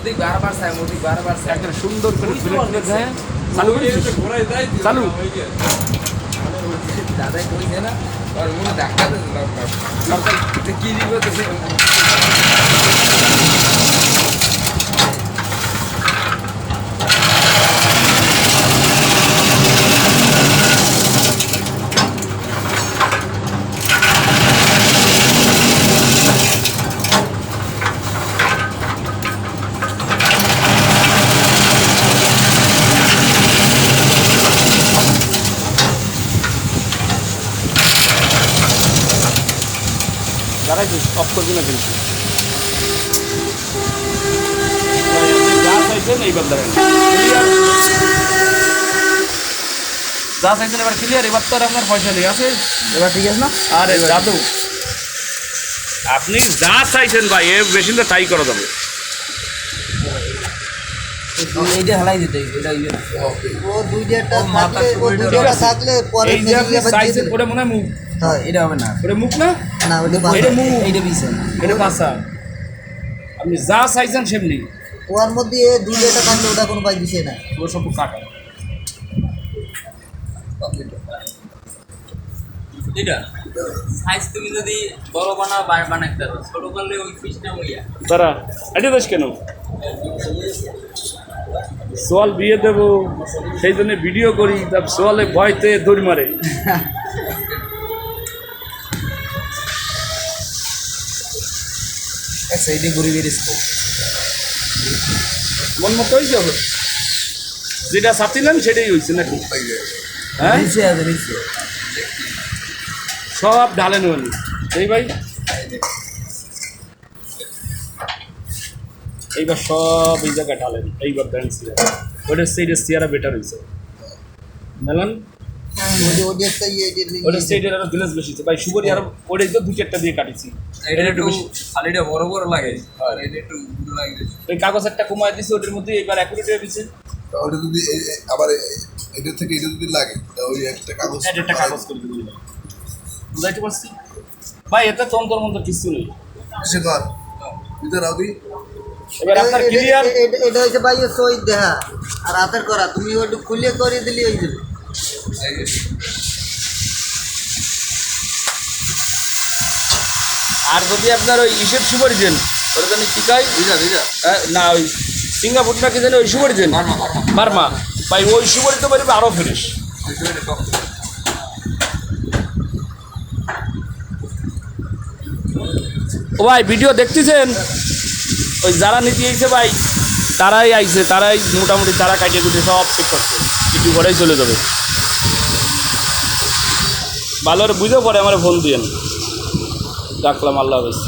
মোদি বারবার চাই মোদি বারবার চাই। একটা সুন্দর করে পারছি। প্লেট হ্যাঁ চালু করেছিস? চালু? দাদা কইছে না আর মনে ধাক্কা দিতে দরকার কি দিব তো সে দাঁড়াইছিস অফ করবি না কিন্তু। যা চাইছেন এইবার দাঁড়ান যা চাইছেন এবার ক্লিয়ার এবার তো আর আপনার পয়সা নেই আছে? এবার ঠিক আছে না? আরে দাদু আপনি যা চাইছেন ভাই এ মেশিনটা ট্রাই করা যাবে। এইটা হালাই দিতে এটা ইয়ে। ও দুই ডেটটা থাকলে ও দুই। থাকলে পরে মেশিনে। ওটা মনে হয় মুখ। হয় এটা হবে না। ওটা মুখ না? না ওটা এটা এটা আপনি যা চাইছেন সেমনি। ওর মধ্যে দুই ডেটটা থাকলে ওটা কোনো পাই দিছে না ও সব কাটা। এটা? সাইজ তুমি যদি বড় বানাও বার বানাইতে পারো ছোট করলে ওই সিস্টেম হইয়া তারা এটা দেশ কেন? সোয়াল বিয়ে দেব সেই জন্য ভিডিও করি তার সোয়ালে ভয়তে দৌড় মারে। গরিবের স্কোপ মন মতো হয়েছে হবে যেটা চাচ্ছিলেন সেটাই হয়েছে নাকি? হ্যাঁ? সব ঢালেন হল এই ভাই। এইবার সব এই জায়গায় ঢালেন। এইবার দেন সিয়ারা ওটার সেইটা সিয়ারা বেটার হয়েছে। মেলান ওটা ওটা আরও গ্লাস বেশি ভাই সুগরি আরও ওটাই তো দু চারটা দিয়ে কাটিছি। এটা একটু খালিটা বড় বড় লাগে আর এটা একটু গুঁড়ো লাগে ওই কাগজ একটা কমায় দিছি ওটার মধ্যে এবার অ্যাকুরেট হয়ে গেছে ওটা যদি এ- এ- আবার এটা থেকে এটা যদি লাগে ওই একটা কাগজ একটা কাগজ করে দেবো। বুঝাইতে পারছি? ভাই এতে তন্তর মন্তর কিছু নেই। সে কর ভিতর আবি এবার আপনার এটা- ক্লিয়ার এটা- এটা- এটা হচ্ছে ভাই সই দেহা। আর হাতের করা তুমি ওটা খুলে করে দিলি ওই যাবে আর যদি আপনার ওই ইসের সুপারি দেন ওটা জানি কি হ্যাঁ, না ওই সিঙ্গাপুর নাকি জানি ওই সুপারি দেন? বার্মা ভাই ওই সুপারি তো পারবে আরও ফ্রেশ ও ভাই ভিডিও দেখতেছেন? ওই যারা নিতে আইছে ভাই তারাই আইছে তারাই মোটামুটি তারা কাটিয়ে কুটিয়ে সব চেক করছে। কিছু ঘরেই চলে যাবে। ভালো বুঝে পরে আমার ফোন দিয়ে ডাকলাম আল্লাহ হাফেজ।